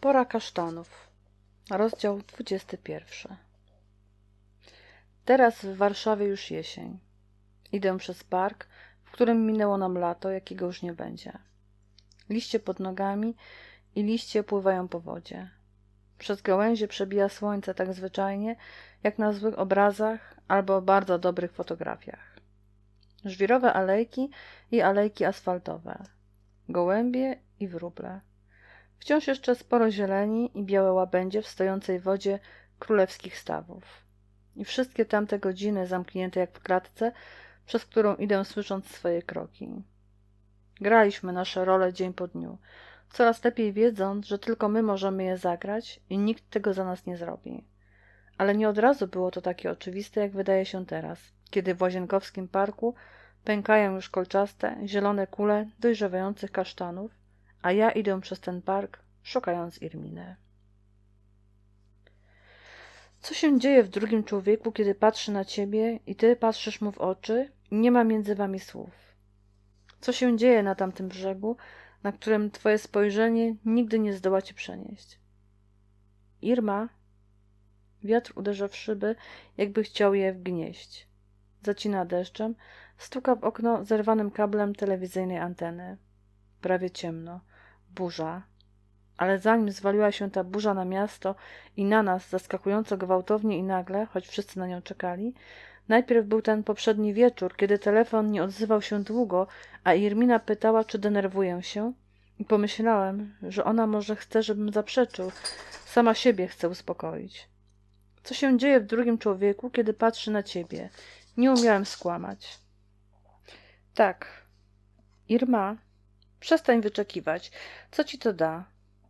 Pora kasztanów. Rozdział 21. Teraz w Warszawie już jesień. Idę przez park, w którym minęło nam lato, jakiego już nie będzie. Liście pod nogami i liście pływają po wodzie. Przez gałęzie przebija słońce tak zwyczajnie, jak na złych obrazach albo bardzo dobrych fotografiach. Żwirowe alejki i alejki asfaltowe. Gołębie i wróble. Wciąż jeszcze sporo zieleni i białe łabędzie w stojącej wodzie królewskich stawów. I wszystkie tamte godziny zamknięte jak w klatce, przez którą idę słysząc swoje kroki. Graliśmy nasze role dzień po dniu, coraz lepiej wiedząc, że tylko my możemy je zagrać i nikt tego za nas nie zrobi. Ale nie od razu było to takie oczywiste, jak wydaje się teraz, kiedy w Łazienkowskim Parku pękają już kolczaste, zielone kule dojrzewających kasztanów, a ja idę przez ten park, szukając Irminy. Co się dzieje w drugim człowieku, kiedy patrzy na ciebie i ty patrzysz mu w oczy i nie ma między wami słów? Co się dzieje na tamtym brzegu, na którym twoje spojrzenie nigdy nie zdoła cię przenieść? Irma? Wiatr uderza w szyby, jakby chciał je wgnieść. Zacina deszczem, stuka w okno zerwanym kablem telewizyjnej anteny. Prawie ciemno. Burza. Ale zanim zwaliła się ta burza na miasto i na nas zaskakująco gwałtownie i nagle, choć wszyscy na nią czekali, najpierw był ten poprzedni wieczór, kiedy telefon nie odzywał się długo, a Irmina pytała, czy denerwuję się. I pomyślałem, że ona może chce, żebym zaprzeczył. Sama siebie chce uspokoić. Co się dzieje w drugim człowieku, kiedy patrzy na ciebie? Nie umiałem skłamać. Tak. Irma, przestań wyczekiwać. Co ci to da?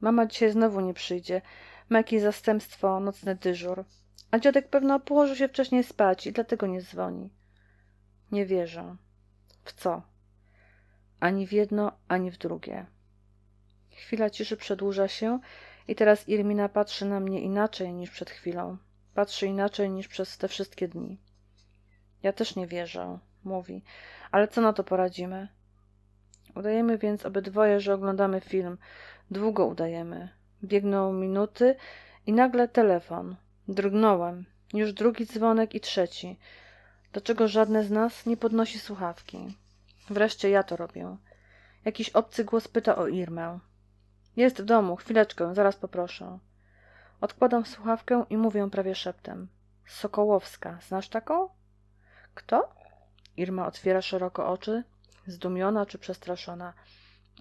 Mama dzisiaj znowu nie przyjdzie. Ma jakieś zastępstwo, nocny dyżur. A dziadek pewno położył się wcześniej spać i dlatego nie dzwoni. Nie wierzę. W co? Ani w jedno, ani w drugie. Chwila ciszy przedłuża się i teraz Irmina patrzy na mnie inaczej niż przed chwilą. Patrzy inaczej niż przez te wszystkie dni. Ja też nie wierzę, mówi. Ale co na to poradzimy? Udajemy więc obydwoje, że oglądamy film. Długo udajemy. Biegną minuty i nagle telefon. Drgnąłem. Już drugi dzwonek i trzeci. Dlaczego żadne z nas nie podnosi słuchawki? Wreszcie ja to robię. Jakiś obcy głos pyta o Irmę. Jest w domu, chwileczkę, zaraz poproszę. Odkładam słuchawkę i mówię prawie szeptem. Sokołowska, znasz taką? Kto? Irma otwiera szeroko oczy, zdumiona czy przestraszona.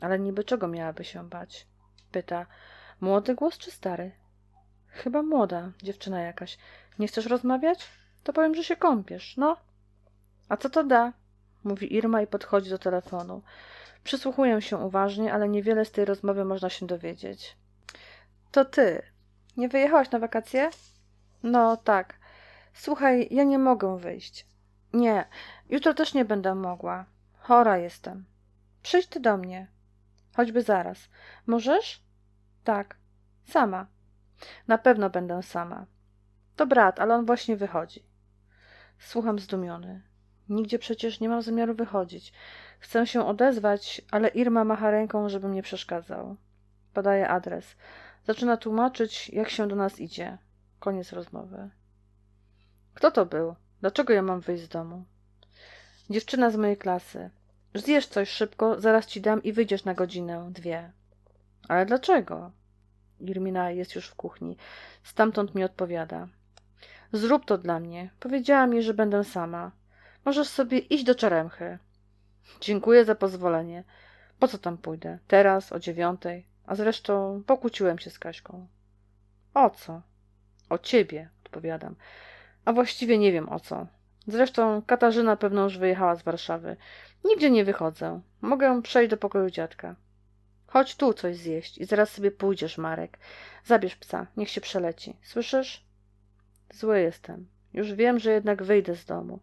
Ale niby czego miałaby się bać? Pyta. Młody głos czy stary? Chyba młoda, dziewczyna jakaś. Nie chcesz rozmawiać? To powiem, że się kąpiesz. No. A co to da? Mówi Irma i podchodzi do telefonu. Przysłuchuję się uważnie, ale niewiele z tej rozmowy można się dowiedzieć. To ty. Nie wyjechałaś na wakacje? No, tak. Słuchaj, ja nie mogę wyjść. Nie, jutro też nie będę mogła. Chora jestem. Przyjdź ty do mnie. Choćby zaraz. Możesz? Tak. Sama. Na pewno będę sama. To brat, ale on właśnie wychodzi. Słucham zdumiony. Nigdzie przecież nie mam zamiaru wychodzić. Chcę się odezwać, ale Irma macha ręką, żebym nie przeszkadzał. Podaje adres. Zaczyna tłumaczyć, jak się do nas idzie. Koniec rozmowy. Kto to był? Dlaczego ja mam wyjść z domu? Dziewczyna z mojej klasy. Zjesz coś szybko, zaraz ci dam i wyjdziesz na godzinę, dwie. Ale dlaczego? Irmina jest już w kuchni. Stamtąd mi odpowiada. Zrób to dla mnie. Powiedziała mi, że będę sama. Możesz sobie iść do czaremchy. Dziękuję za pozwolenie. Po co tam pójdę? Teraz, o dziewiątej. A zresztą pokłóciłem się z Kaśką. O co? O ciebie, odpowiadam. A właściwie nie wiem o co. Zresztą Katarzyna pewno już wyjechała z Warszawy. Nigdzie nie wychodzę. Mogę przejść do pokoju dziadka. Chodź tu coś zjeść i zaraz sobie pójdziesz, Marek. Zabierz psa, niech się przeleci. Słyszysz? Zły jestem. Już wiem, że jednak wyjdę z domu.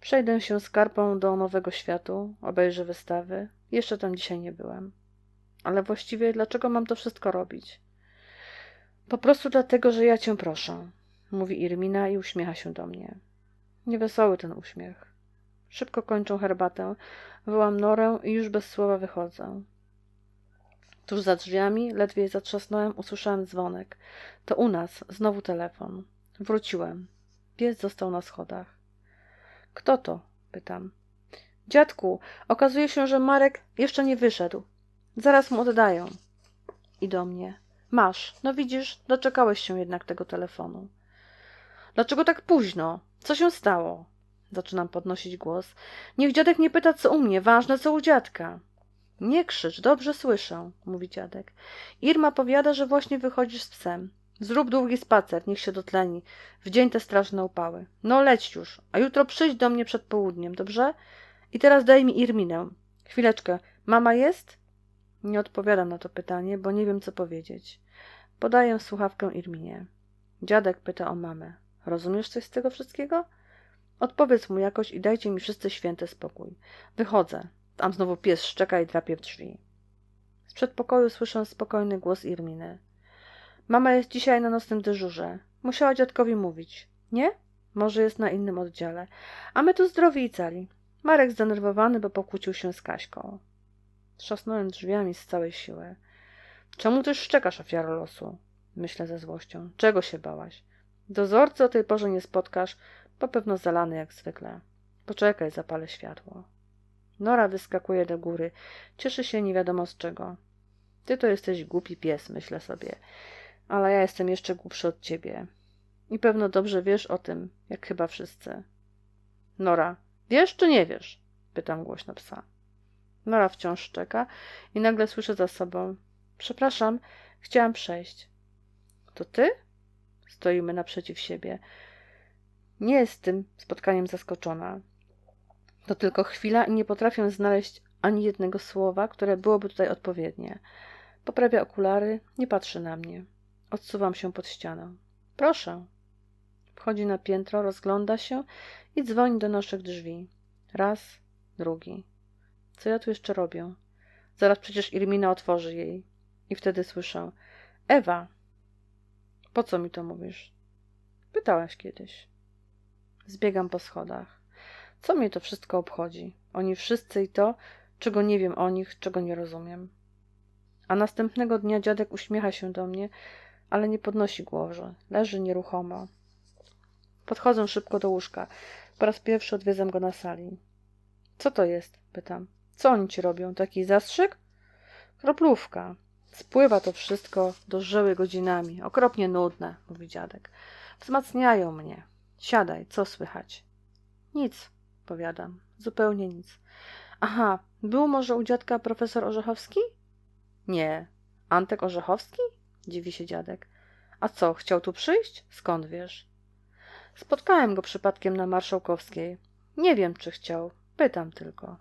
Przejdę się z karpą do Nowego Światu, obejrzę wystawy. Jeszcze tam dzisiaj nie byłem. Ale właściwie dlaczego mam to wszystko robić? Po prostu dlatego, że ja cię proszę, mówi Irmina i uśmiecha się do mnie. Niewesoły ten uśmiech. Szybko kończą herbatę, wołam Norę i już bez słowa wychodzę. Tuż za drzwiami, ledwie je zatrzasnąłem, usłyszałem dzwonek. To u nas, znowu telefon. Wróciłem. Pies został na schodach. Kto to? pytam. Dziadku, okazuje się, że Marek jeszcze nie wyszedł. Zaraz mu oddają. I do mnie. Masz, no widzisz, doczekałeś się jednak tego telefonu. Dlaczego tak późno? Co się stało? Zaczynam podnosić głos. Niech dziadek nie pyta, co u mnie, ważne, co u dziadka. Nie krzycz, dobrze słyszę, mówi dziadek. Irma powiada, że właśnie wychodzisz z psem. Zrób długi spacer, niech się dotleni. W dzień te straszne upały. No leć już, a jutro przyjdź do mnie przed południem, dobrze? I teraz daj mi Irminę. Chwileczkę, mama jest? Nie odpowiadam na to pytanie, bo nie wiem, co powiedzieć. Podaję słuchawkę Irminie. Dziadek pyta o mamę. Rozumiesz coś z tego wszystkiego? Odpowiedz mu jakoś i dajcie mi wszyscy święty spokój. Wychodzę. Tam znowu pies szczeka i drapie w drzwi. Z przedpokoju słyszę spokojny głos Irminy. Mama jest dzisiaj na nocnym dyżurze. Musiała dziadkowi mówić. Nie? Może jest na innym oddziale. A my tu zdrowi i cali. Marek zdenerwowany, bo pokłócił się z Kaśką. Trzasnąłem drzwiami z całej siły. Czemu też szczekasz, ofiaro losu? Myślę ze złością. Czego się bałaś? Dozorcy o tej porze nie spotkasz, bo pewno zalany jak zwykle. Poczekaj, zapalę światło. Nora wyskakuje do góry. Cieszy się nie wiadomo z czego. Ty to jesteś głupi pies, myślę sobie. Ale ja jestem jeszcze głupszy od ciebie. I pewno dobrze wiesz o tym, jak chyba wszyscy. Nora, wiesz czy nie wiesz? Pytam głośno psa. Nora wciąż szczeka i nagle słyszę za sobą. Przepraszam, chciałam przejść. To ty? Stoimy naprzeciw siebie. Nie jest tym spotkaniem zaskoczona. To tylko chwila i nie potrafię znaleźć ani jednego słowa, które byłoby tutaj odpowiednie. Poprawia okulary, nie patrzy na mnie. Odsuwam się pod ścianę. Proszę. Wchodzi na piętro, rozgląda się i dzwoni do naszych drzwi. Raz, drugi. Co ja tu jeszcze robię? Zaraz przecież Irmina otworzy jej. I wtedy słyszę. Ewa! Po co mi to mówisz? Pytałaś kiedyś. Zbiegam po schodach. Co mnie to wszystko obchodzi? Oni wszyscy i to, czego nie wiem o nich, czego nie rozumiem. A następnego dnia dziadek uśmiecha się do mnie, ale nie podnosi głowy. Leży nieruchomo. Podchodzę szybko do łóżka. Po raz pierwszy odwiedzam go na sali. Co to jest? pytam. Co oni ci robią? Taki zastrzyk? Kroplówka. Spływa to wszystko do żyły godzinami. Okropnie nudne, mówi dziadek. Wzmacniają mnie. Siadaj, co słychać? Nic, powiadam. Zupełnie nic. Aha, był może u dziadka profesor Orzechowski? Nie. Antek Orzechowski? Dziwi się dziadek. A co, chciał tu przyjść? Skąd wiesz? Spotkałem go przypadkiem na Marszałkowskiej. Nie wiem, czy chciał. Pytam tylko.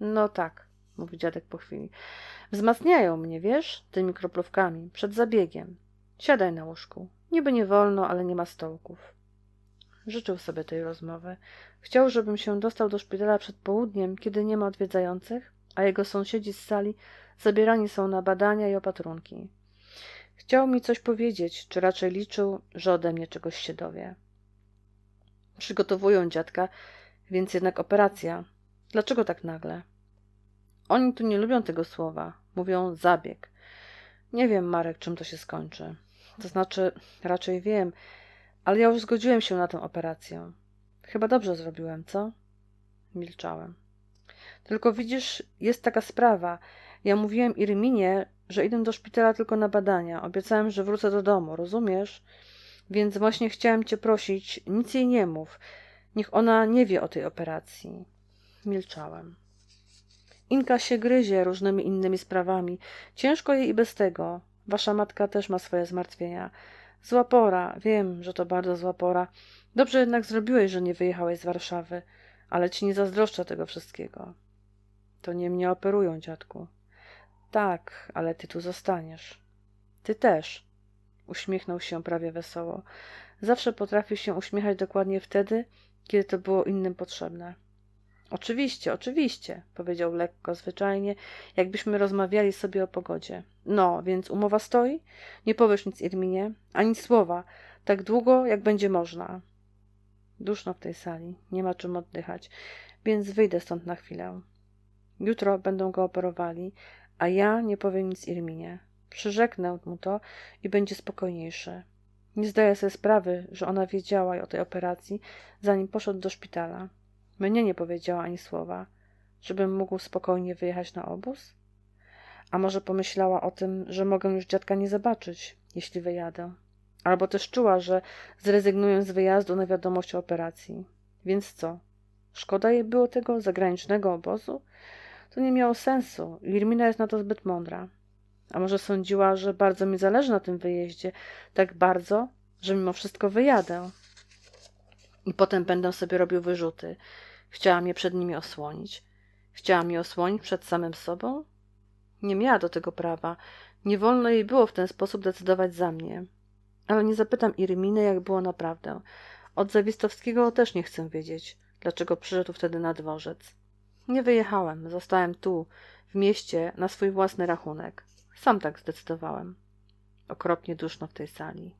No tak, mówi dziadek po chwili. Wzmacniają mnie, wiesz, tymi kroplówkami, przed zabiegiem. Siadaj na łóżku. Niby nie wolno, ale nie ma stołków. Życzył sobie tej rozmowy. Chciał, żebym się dostał do szpitala przed południem, kiedy nie ma odwiedzających, a jego sąsiedzi z sali zabierani są na badania i opatrunki. Chciał mi coś powiedzieć, czy raczej liczył, że ode mnie czegoś się dowie. Przygotowują dziadka, więc jednak operacja. Dlaczego tak nagle? Oni tu nie lubią tego słowa. Mówią zabieg. Nie wiem, Marek, czym to się skończy. To znaczy, raczej wiem, ale ja już zgodziłem się na tę operację. Chyba dobrze zrobiłem, co? Milczałem. Tylko widzisz, jest taka sprawa. Ja mówiłem Irminie, że idę do szpitala tylko na badania. Obiecałem, że wrócę do domu, rozumiesz? Więc właśnie chciałem cię prosić, nic jej nie mów. Niech ona nie wie o tej operacji. Milczałem. Inka się gryzie różnymi innymi sprawami. Ciężko jej i bez tego. Wasza matka też ma swoje zmartwienia. Zła pora, wiem, że to bardzo zła pora. Dobrze jednak zrobiłeś, że nie wyjechałeś z Warszawy, ale ci nie zazdroszczę tego wszystkiego. To nie mnie operują, dziadku. Tak, ale ty tu zostaniesz. Ty też. Uśmiechnął się prawie wesoło. Zawsze potrafił się uśmiechać dokładnie wtedy, kiedy to było innym potrzebne. Oczywiście, oczywiście, powiedział lekko, zwyczajnie, jakbyśmy rozmawiali sobie o pogodzie. No, więc umowa stoi? Nie powiesz nic Irminie, ani słowa, tak długo, jak będzie można. Duszno w tej sali, nie ma czym oddychać, więc wyjdę stąd na chwilę. Jutro będą go operowali, A ja nie powiem nic Irminie. Przyrzeknę mu to i będzie spokojniejszy. Nie zdaję sobie sprawy, że ona wiedziała o tej operacji, zanim poszedł do szpitala. Mnie nie powiedziała ani słowa, żebym mógł spokojnie wyjechać na obóz? A może pomyślała o tym, że mogę już dziadka nie zobaczyć, jeśli wyjadę. Albo też czuła, że zrezygnuję z wyjazdu na wiadomość o operacji. Więc co? Szkoda jej było tego zagranicznego obozu? To nie miało sensu. Irmina jest na to zbyt mądra. A może sądziła, że bardzo mi zależy na tym wyjeździe, tak bardzo, że mimo wszystko wyjadę. I potem będę sobie robił wyrzuty. Chciała mnie przed nimi osłonić. Chciała mnie osłonić przed samym sobą? Nie miała do tego prawa. Nie wolno jej było w ten sposób decydować za mnie. Ale nie zapytam Irminy, jak było naprawdę. Od Zawistowskiego też nie chcę wiedzieć, dlaczego przyszedł wtedy na dworzec. Nie wyjechałem, zostałem tu, w mieście, na swój własny rachunek. Sam tak zdecydowałem. Okropnie duszno w tej sali.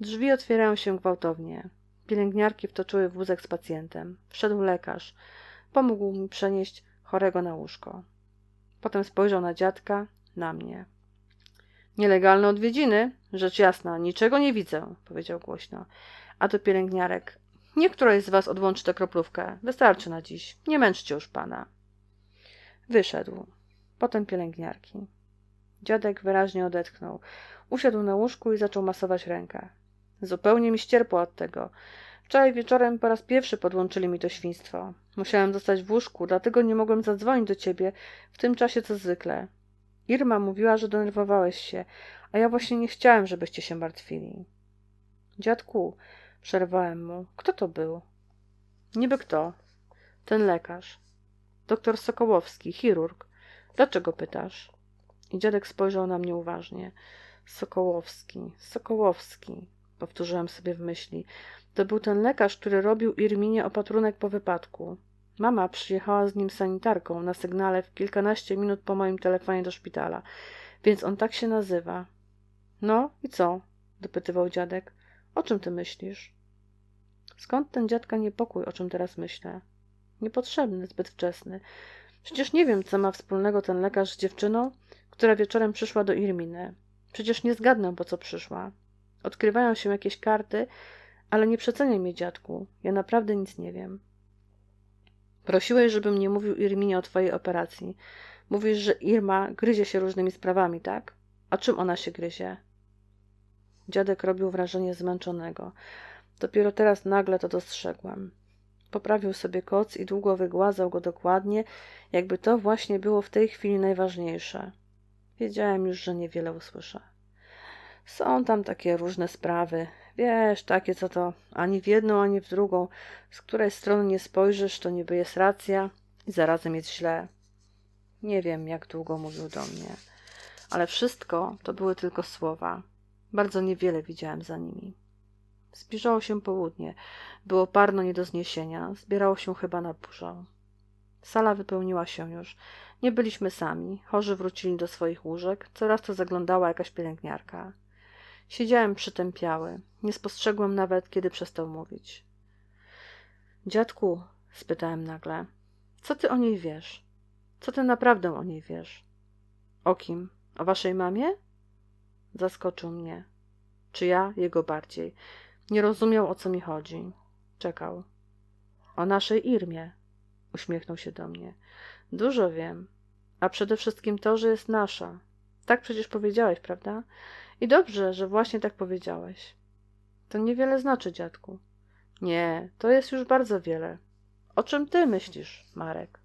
Drzwi otwierają się gwałtownie. Pielęgniarki wtoczyły wózek z pacjentem. Wszedł lekarz. Pomógł mi przenieść chorego na łóżko. Potem spojrzał na dziadka, na mnie. Nielegalne odwiedziny? Rzecz jasna, niczego nie widzę, powiedział głośno. A do pielęgniarek. Niech z was odłączy tę kroplówkę. Wystarczy na dziś. Nie męczcie już pana. Wyszedł. Potem pielęgniarki. Dziadek wyraźnie odetchnął. Usiadł na łóżku i zaczął masować rękę. Zupełnie mi ścierpło od tego. Wczoraj wieczorem po raz pierwszy podłączyli mi to świństwo. Musiałem zostać w łóżku, dlatego nie mogłem zadzwonić do ciebie w tym czasie co zwykle. Irma mówiła, że denerwowałeś się, a ja właśnie nie chciałem, żebyście się martwili. Dziadku, przerwałem mu, kto to był? Niby kto? Ten lekarz. Doktor Sokołowski, chirurg. Dlaczego pytasz? I dziadek spojrzał na mnie uważnie. Sokołowski, Sokołowski, powtórzyłem sobie w myśli. To był ten lekarz, który robił Irminie opatrunek po wypadku. Mama przyjechała z nim sanitarką na sygnale w kilkanaście minut po moim telefonie do szpitala, więc on tak się nazywa. No i co? dopytywał dziadek. O czym ty myślisz? Skąd ten dziadka niepokój, o czym teraz myślę? Niepotrzebny, zbyt wczesny. Przecież nie wiem, co ma wspólnego ten lekarz z dziewczyną, która wieczorem przyszła do Irminy. Przecież nie zgadnę, po co przyszła. Odkrywają się jakieś karty, ale nie przeceniaj mnie, dziadku. Ja naprawdę nic nie wiem. Prosiłeś, żebym nie mówił Irminie o twojej operacji. Mówisz, że Irma gryzie się różnymi sprawami, tak? A czym ona się gryzie? Dziadek robił wrażenie zmęczonego. Dopiero teraz nagle to dostrzegłem. Poprawił sobie koc i długo wygładzał go dokładnie, jakby to właśnie było w tej chwili najważniejsze. Wiedziałem już, że niewiele usłyszę. Są tam takie różne sprawy. Wiesz, takie co to ani w jedną, ani w drugą. Z której strony nie spojrzysz, to niby jest racja i zarazem jest źle. Nie wiem, jak długo mówił do mnie. Ale wszystko to były tylko słowa. Bardzo niewiele widziałem za nimi. Zbliżało się południe. Było parno nie do zniesienia. Zbierało się chyba na burzę. Sala wypełniła się już. Nie byliśmy sami. Chorzy wrócili do swoich łóżek. Coraz to zaglądała jakaś pielęgniarka. Siedziałem przytępiały. Nie spostrzegłem nawet, kiedy przestał mówić. Dziadku, spytałem nagle, co ty o niej wiesz? Co ty naprawdę o niej wiesz? O kim? O waszej mamie? Zaskoczył mnie. Czy ja? Jego bardziej. Nie rozumiał, o co mi chodzi. Czekał. O naszej Irmie. Uśmiechnął się do mnie. Dużo wiem. A przede wszystkim to, że jest nasza. Tak przecież powiedziałeś, prawda? I dobrze, że właśnie tak powiedziałeś. To niewiele znaczy, dziadku. Nie, to jest już bardzo wiele. O czym ty myślisz, Marek?